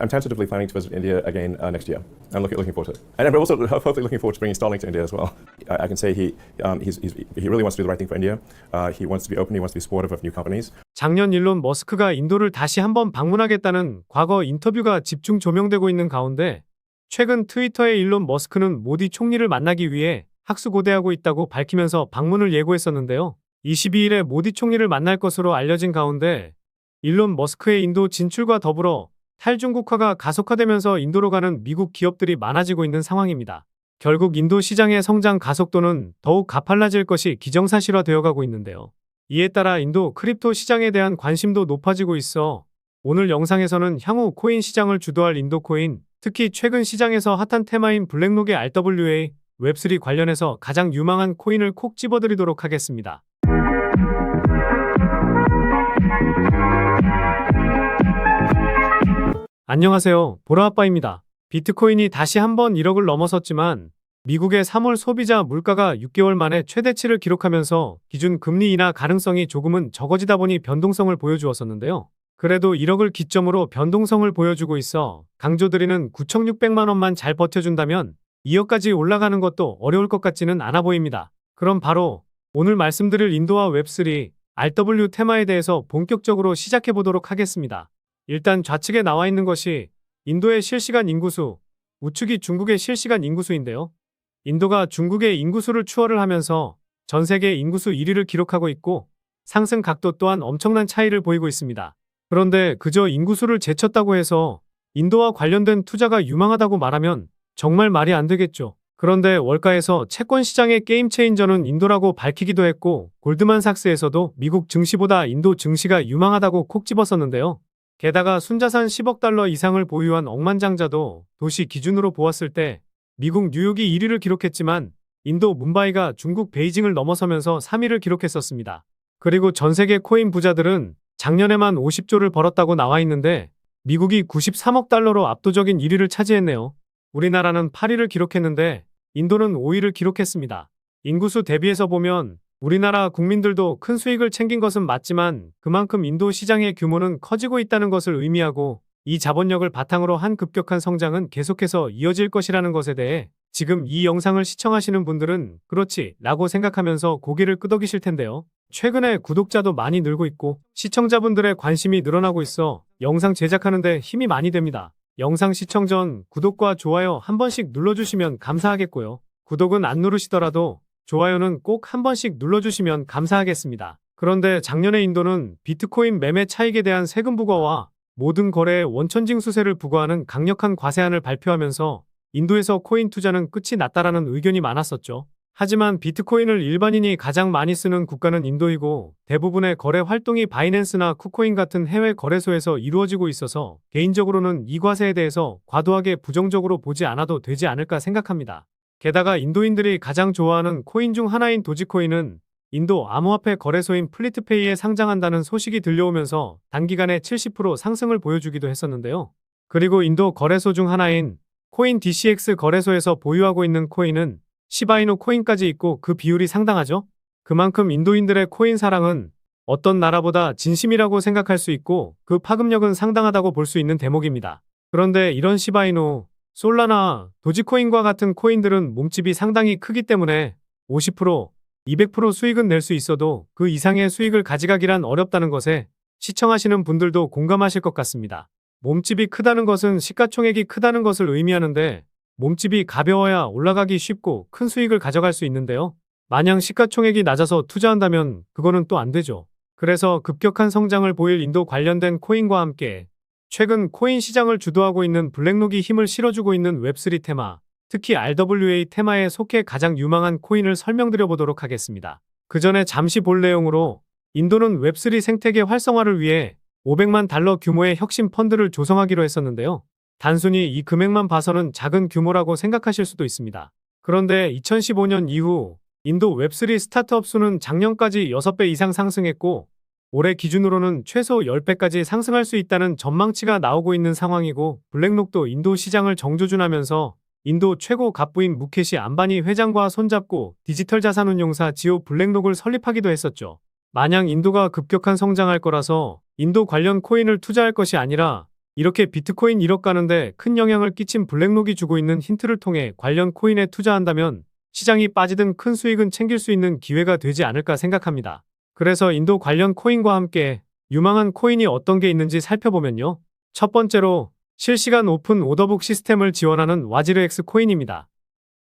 I'm tentatively planning to visit India again uh, next year. I'm looking, looking forward to it. And I'm also hopefully looking forward to bringing Starlink to India as well. I, I can say he, um, he's, he's, he really wants to do the right thing for India. Uh, he wants to be open, he wants to be supportive of new companies. 작년 일론 머스크가 인도를 다시 한번 방문하겠다는 과거 인터뷰가 집중 조명되고 있는 가운데 최근 트위터의 일론 머스크는 모디 총리를 만나기 위해 학수고대하고 있다고 밝히면서 방문을 예고했었는데요. 22일에 모디 총리를 만날 것으로 알려진 가운데 일론 머스크의 인도 진출과 더불어 탈중국화가 가속화되면서 인도로 가는 미국 기업들이 많아지고 있는 상황입니다. 결국 인도 시장의 성장 가속도는 더욱 가팔라질 것이 기정사실화되어 가고 있는데요. 이에 따라 인도 크립토 시장에 대한 관심도 높아지고 있어 오늘 영상에서는 향후 코인 시장을 주도할 인도 코인, 특히 최근 시장에서 핫한 테마인 블랙록의 RWA, 웹3 관련해서 가장 유망한 코인을 콕 집어드리도록 하겠습니다. 안녕하세요. 보라아빠입니다. 비트코인이 다시 한번 1억을 넘어섰지만 미국의 3월 소비자 물가가 6개월 만에 최대치를 기록하면서 기준 금리 인하 가능성이 조금은 적어지다 보니 변동성을 보여주었었는데요. 그래도 1억을 기점으로 변동성을 보여주고 있어 강조드리는 9,600만 원만 잘 버텨준다면 2억까지 올라가는 것도 어려울 것 같지는 않아 보입니다. 그럼 바로 오늘 말씀드릴 인도와 웹3, RW 테마에 대해서 본격적으로 시작해 보도록 하겠습니다. 일단 좌측에 나와 있는 것이 인도의 실시간 인구수, 우측이 중국의 실시간 인구수인데요. 인도가 중국의 인구수를 추월을 하면서 전 세계 인구수 1위를 기록하고 있고 상승 각도 또한 엄청난 차이를 보이고 있습니다. 그런데 그저 인구수를 제쳤다고 해서 인도와 관련된 투자가 유망하다고 말하면 정말 말이 안 되겠죠. 그런데 월가에서 채권 시장의 게임 체인저는 인도라고 밝히기도 했고 골드만삭스에서도 미국 증시보다 인도 증시가 유망하다고 콕 집었었는데요. 게다가 순자산 10억 달러 이상을 보유한 억만장자도 도시 기준으로 보았을 때 미국 뉴욕이 1위를 기록했지만 인도 문바이가 중국 베이징을 넘어서면서 3위를 기록했었습니다. 그리고 전 세계 코인 부자들은 작년에만 50조를 벌었다고 나와 있는데 미국이 93억 달러로 압도적인 1위를 차지했네요. 우리나라는 8위를 기록했는데 인도는 5위를 기록했습니다. 인구수 대비해서 보면 우리나라 국민들도 큰 수익을 챙긴 것은 맞지만 그만큼 인도 시장의 규모는 커지고 있다는 것을 의미하고 이 자본력을 바탕으로 한 급격한 성장은 계속해서 이어질 것이라는 것에 대해 지금 이 영상을 시청하시는 분들은 그렇지 라고 생각하면서 고개를 끄덕이실 텐데요. 최근에 구독자도 많이 늘고 있고 시청자분들의 관심이 늘어나고 있어 영상 제작하는데 힘이 많이 됩니다. 영상 시청 전 구독과 좋아요 한 번씩 눌러주시면 감사하겠고요. 구독은 안 누르시더라도 좋아요는 꼭 한 번씩 눌러주시면 감사하겠습니다. 그런데 작년에 인도는 비트코인 매매 차익에 대한 세금 부과와 모든 거래에 원천징수세를 부과하는 강력한 과세안을 발표하면서 인도에서 코인 투자는 끝이 났다라는 의견이 많았었죠. 하지만 비트코인을 일반인이 가장 많이 쓰는 국가는 인도이고 대부분의 거래 활동이 바이낸스나 쿠코인 같은 해외 거래소에서 이루어지고 있어서 개인적으로는 이 과세에 대해서 과도하게 부정적으로 보지 않아도 되지 않을까 생각합니다. 게다가 인도인들이 가장 좋아하는 코인 중 하나인 도지코인은 인도 암호화폐 거래소인 플리트페이에 상장한다는 소식이 들려오면서 단기간에 70% 상승을 보여주기도 했었는데요. 그리고 인도 거래소 중 하나인 코인 DCX 거래소에서 보유하고 있는 코인은 시바이노 코인까지 있고 그 비율이 상당하죠. 그만큼 인도인들의 코인 사랑은 어떤 나라보다 진심이라고 생각할 수 있고 그 파급력은 상당하다고 볼 수 있는 대목입니다. 그런데 이런 시바이노, 솔라나, 도지코인과 같은 코인들은 몸집이 상당히 크기 때문에 50%, 200% 수익은 낼 수 있어도 그 이상의 수익을 가져가기란 어렵다는 것에 시청하시는 분들도 공감하실 것 같습니다. 몸집이 크다는 것은 시가총액이 크다는 것을 의미하는데 몸집이 가벼워야 올라가기 쉽고 큰 수익을 가져갈 수 있는데요. 마냥 시가총액이 낮아서 투자한다면 그거는 또 안 되죠. 그래서 급격한 성장을 보일 인도 관련된 코인과 함께 최근 코인 시장을 주도하고 있는 블랙록이 힘을 실어주고 있는 웹3 테마, 특히 RWA 테마에 속해 가장 유망한 코인을 설명드려 보도록 하겠습니다. 그 전에 잠시 볼 내용으로 인도는 웹3 생태계 활성화를 위해 500만 달러 규모의 혁신 펀드를 조성하기로 했었는데요. 단순히 이 금액만 봐서는 작은 규모라고 생각하실 수도 있습니다. 그런데 2015년 이후 인도 웹3 스타트업 수는 작년까지 6배 이상 상승했고 올해 기준으로는 최소 10배까지 상승할 수 있다는 전망치가 나오고 있는 상황이고 블랙록도 인도 시장을 정조준하면서 인도 최고 갑부인 무케시 안바니 회장과 손잡고 디지털 자산 운용사 지오 블랙록을 설립하기도 했었죠. 마냥 인도가 급격한 성장할 거라서 인도 관련 코인을 투자할 것이 아니라 이렇게 비트코인 1억 가는데 큰 영향을 끼친 블랙록이 주고 있는 힌트를 통해 관련 코인에 투자한다면 시장이 빠지든 큰 수익은 챙길 수 있는 기회가 되지 않을까 생각합니다. 그래서 인도 관련 코인과 함께 유망한 코인이 어떤 게 있는지 살펴보면요. 첫 번째로 실시간 오픈 오더북 시스템을 지원하는 와지르엑스 코인입니다.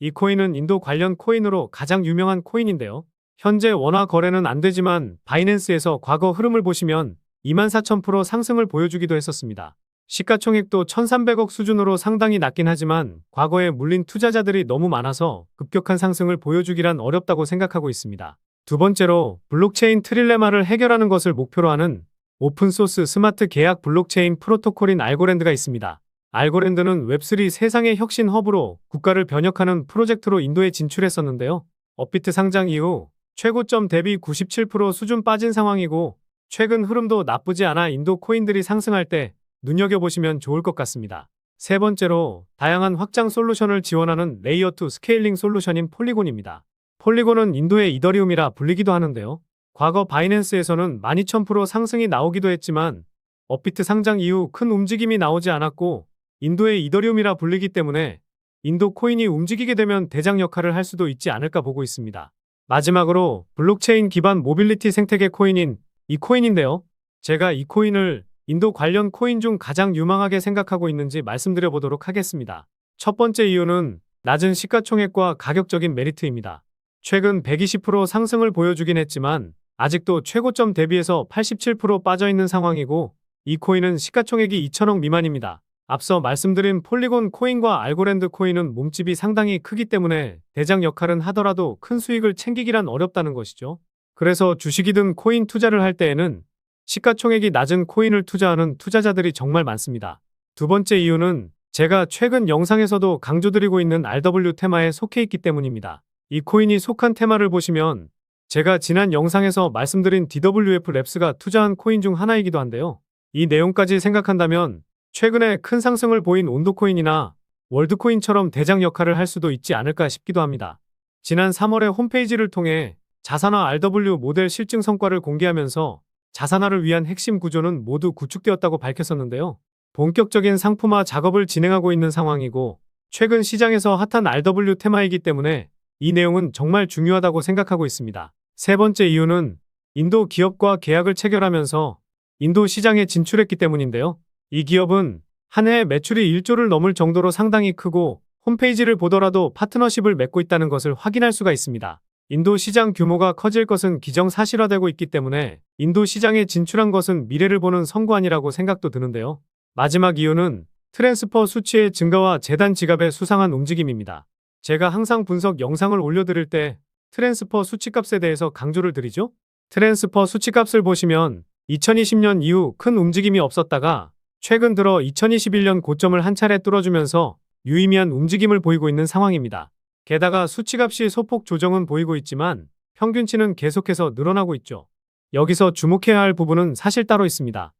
이 코인은 인도 관련 코인으로 가장 유명한 코인인데요. 현재 원화 거래는 안 되지만 바이낸스에서 과거 흐름을 보시면 24,000% 상승을 보여주기도 했었습니다. 시가총액도 1,300억 수준으로 상당히 낮긴 하지만 과거에 물린 투자자들이 너무 많아서 급격한 상승을 보여주기란 어렵다고 생각하고 있습니다. 두 번째로 블록체인 트릴레마를 해결하는 것을 목표로 하는 오픈소스 스마트 계약 블록체인 프로토콜인 알고랜드가 있습니다. 알고랜드는 웹3 세상의 혁신 허브로 국가를 변혁하는 프로젝트로 인도에 진출했었는데요. 업비트 상장 이후 최고점 대비 97% 수준 빠진 상황이고 최근 흐름도 나쁘지 않아 인도 코인들이 상승할 때 눈여겨보시면 좋을 것 같습니다. 세 번째로 다양한 확장 솔루션을 지원하는 레이어2 스케일링 솔루션인 폴리곤입니다. 폴리곤은 인도의 이더리움이라 불리기도 하는데요. 과거 바이낸스에서는 12,000% 상승이 나오기도 했지만 업비트 상장 이후 큰 움직임이 나오지 않았고 인도의 이더리움이라 불리기 때문에 인도 코인이 움직이게 되면 대장 역할을 할 수도 있지 않을까 보고 있습니다. 마지막으로 블록체인 기반 모빌리티 생태계 코인인 이 코인인데요. 제가 이 코인을 인도 관련 코인 중 가장 유망하게 생각하고 있는지 말씀드려 보도록 하겠습니다. 첫 번째 이유는 낮은 시가총액과 가격적인 메리트입니다. 최근 120% 상승을 보여주긴 했지만 아직도 최고점 대비해서 87% 빠져 있는 상황이고 이 코인은 시가총액이 2천억 미만입니다. 앞서 말씀드린 폴리곤 코인과 알고랜드 코인은 몸집이 상당히 크기 때문에 대장 역할은 하더라도 큰 수익을 챙기기란 어렵다는 것이죠. 그래서 주식이든 코인 투자를 할 때에는 시가총액이 낮은 코인을 투자하는 투자자들이 정말 많습니다. 두 번째 이유는 제가 최근 영상에서도 강조드리고 있는 RW 테마에 속해 있기 때문입니다. 이 코인이 속한 테마를 보시면 제가 지난 영상에서 말씀드린 DWF 랩스가 투자한 코인 중 하나이기도 한데요. 이 내용까지 생각한다면 최근에 큰 상승을 보인 온도코인이나 월드코인처럼 대장 역할을 할 수도 있지 않을까 싶기도 합니다. 지난 3월에 홈페이지를 통해 자산화 RW 모델 실증 성과를 공개하면서 자산화를 위한 핵심 구조는 모두 구축되었다고 밝혔었는데요. 본격적인 상품화 작업을 진행하고 있는 상황이고 최근 시장에서 핫한 RW 테마이기 때문에 이 내용은 정말 중요하다고 생각하고 있습니다. 세 번째 이유는 인도 기업과 계약을 체결하면서 인도 시장에 진출했기 때문인데요. 이 기업은 한 해 매출이 1조를 넘을 정도로 상당히 크고 홈페이지를 보더라도 파트너십을 맺고 있다는 것을 확인할 수가 있습니다. 인도 시장 규모가 커질 것은 기정사실화되고 있기 때문에 인도 시장에 진출한 것은 미래를 보는 선관이라고 생각도 드는데요. 마지막 이유는 트랜스퍼 수치의 증가와 재단 지갑의 수상한 움직임입니다. 제가 항상 분석 영상을 올려드릴 때 트랜스퍼 수치값에 대해서 강조를 드리죠. 트랜스퍼 수치값을 보시면 2020년 이후 큰 움직임이 없었다가 최근 들어 2021년 고점을 한 차례 뚫어주면서 유의미한 움직임을 보이고 있는 상황입니다. 게다가 수치값이 소폭 조정은 보이고 있지만 평균치는 계속해서 늘어나고 있죠. 여기서 주목해야 할 부분은 사실 따로 있습니다.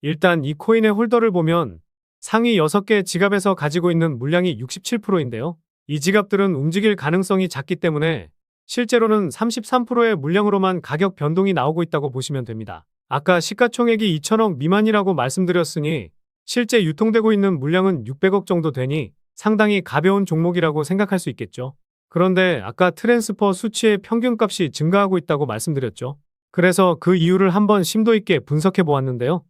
일단 이 코인의 홀더를 보면 상위 6개 지갑에서 가지고 있는 물량이 67%인데요. 이 지갑들은 움직일 가능성이 작기 때문에 실제로는 33%의 물량으로만 가격 변동이 나오고 있다고 보시면 됩니다. 아까 시가총액이 2천억 미만이라고 말씀드렸으니 실제 유통되고 있는 물량은 600억 정도 되니 상당히 가벼운 종목이라고 생각할 수 있겠죠. 그런데 아까 트랜스퍼 수치의 평균값이 증가하고 있다고 말씀드렸죠. 그래서 그 이유를 한번 심도 있게 분석해 보았는데요.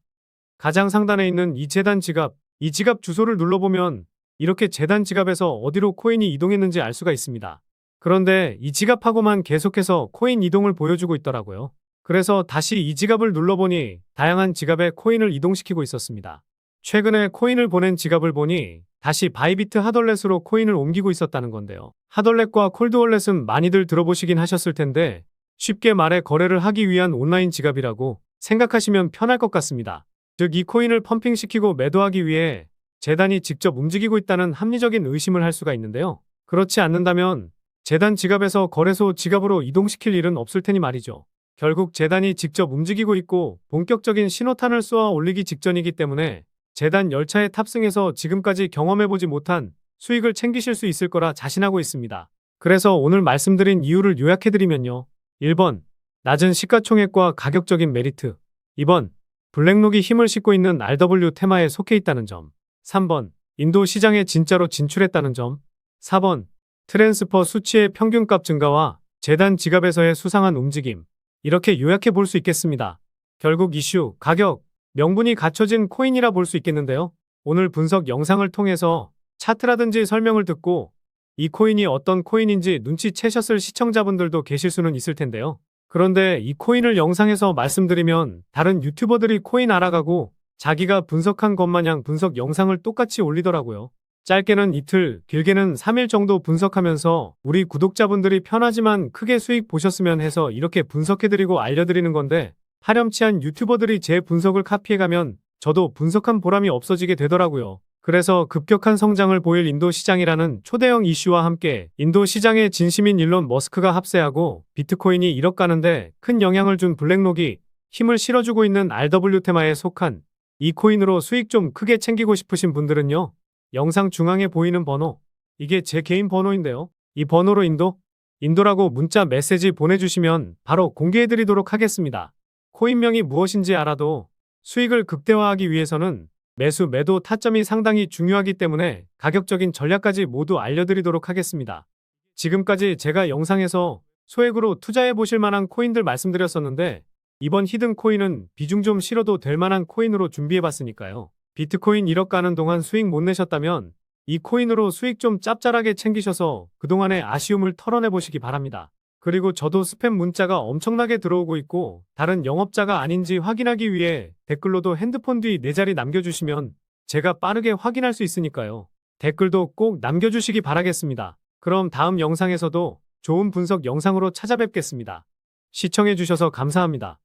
가장 상단에 있는 이 재단 지갑, 이 지갑 주소를 눌러보면 이렇게 재단 지갑에서 어디로 코인이 이동했는지 알 수가 있습니다. 그런데 이 지갑하고만 계속해서 코인 이동을 보여주고 있더라고요. 그래서 다시 이 지갑을 눌러보니 다양한 지갑에 코인을 이동시키고 있었습니다. 최근에 코인을 보낸 지갑을 보니 다시 바이비트 하덜렛으로 코인을 옮기고 있었다는 건데요. 하덜렛과 콜드월렛은 많이들 들어보시긴 하셨을 텐데 쉽게 말해 거래를 하기 위한 온라인 지갑이라고 생각하시면 편할 것 같습니다. 즉 이 코인을 펌핑시키고 매도하기 위해 재단이 직접 움직이고 있다는 합리적인 의심을 할 수가 있는데요. 그렇지 않는다면 재단 지갑에서 거래소 지갑으로 이동시킬 일은 없을 테니 말이죠. 결국 재단이 직접 움직이고 있고 본격적인 신호탄을 쏘아 올리기 직전이기 때문에 재단 열차에 탑승해서 지금까지 경험해보지 못한 수익을 챙기실 수 있을 거라 자신하고 있습니다. 그래서 오늘 말씀드린 이유를 요약해드리면요. 1번, 낮은 시가총액과 가격적인 메리트. 2번, 블랙록이 힘을 싣고 있는 RW 테마에 속해 있다는 점. 3번. 인도 시장에 진짜로 진출했다는 점. 4번. 트랜스퍼 수치의 평균값 증가와 재단 지갑에서의 수상한 움직임. 이렇게 요약해 볼 수 있겠습니다. 결국 이슈, 가격, 명분이 갖춰진 코인이라 볼 수 있겠는데요. 오늘 분석 영상을 통해서 차트라든지 설명을 듣고 이 코인이 어떤 코인인지 눈치채셨을 시청자분들도 계실 수는 있을 텐데요. 그런데 이 코인을 영상에서 말씀드리면 다른 유튜버들이 코인 알아가고 자기가 분석한 것 마냥 분석 영상을 똑같이 올리더라고요. 짧게는 이틀, 길게는 3일 정도 분석하면서 우리 구독자분들이 편하지만 크게 수익 보셨으면 해서 이렇게 분석해드리고 알려드리는 건데 파렴치한 유튜버들이 제 분석을 카피해가면 저도 분석한 보람이 없어지게 되더라고요. 그래서 급격한 성장을 보일 인도 시장이라는 초대형 이슈와 함께 인도 시장의 진심인 일론 머스크가 합세하고 비트코인이 1억 가는데 큰 영향을 준 블랙록이 힘을 실어주고 있는 RW 테마에 속한 이 코인으로 수익 좀 크게 챙기고 싶으신 분들은요. 영상 중앙에 보이는 번호. 이게 제 개인 번호인데요. 이 번호로 인도, 인도라고 문자 메시지 보내주시면 바로 공개해드리도록 하겠습니다. 코인명이 무엇인지 알아도 수익을 극대화하기 위해서는 매수 매도 타점이 상당히 중요하기 때문에 가격적인 전략까지 모두 알려드리도록 하겠습니다. 지금까지 제가 영상에서 소액으로 투자해 보실 만한 코인들 말씀드렸었는데 이번 히든 코인은 비중 좀 실어도 될 만한 코인으로 준비해 봤으니까요. 비트코인 1억 가는 동안 수익 못 내셨다면 이 코인으로 수익 좀 짭짤하게 챙기셔서 그동안의 아쉬움을 털어내 보시기 바랍니다. 그리고 저도 스팸 문자가 엄청나게 들어오고 있고 다른 영업자가 아닌지 확인하기 위해 댓글로도 핸드폰 뒤 네 자리 남겨주시면 제가 빠르게 확인할 수 있으니까요. 댓글도 꼭 남겨주시기 바라겠습니다. 그럼 다음 영상에서도 좋은 분석 영상으로 찾아뵙겠습니다. 시청해주셔서 감사합니다.